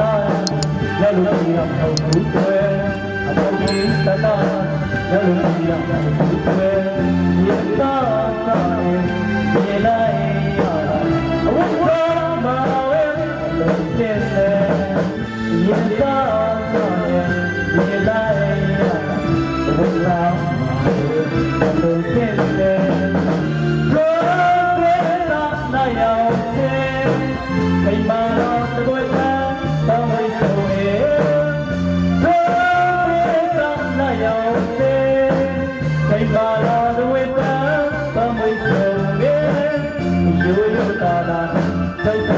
တာလည်းလူကြီးရမှာဘူးတွေအတော်ကြီးတတာလည်းလူကြီးရမှာဘူးတွေရတာတာရေလိုက်ရတာအဝတ်ဝါမာဝဲလုံးကျဲရတာတာရေလိုက်ရတာအဝတ်ဝါမာဝဲလုံးကျဲ Yeah. Thank you.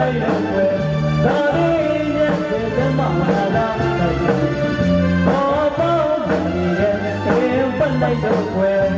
လိုက်လို့ပဲဒါလေးရဲ့ဒီမှာမလာတာဘောပေါင်းနေတယ်ပြန်ပတ်လိုက်တော့ွယ်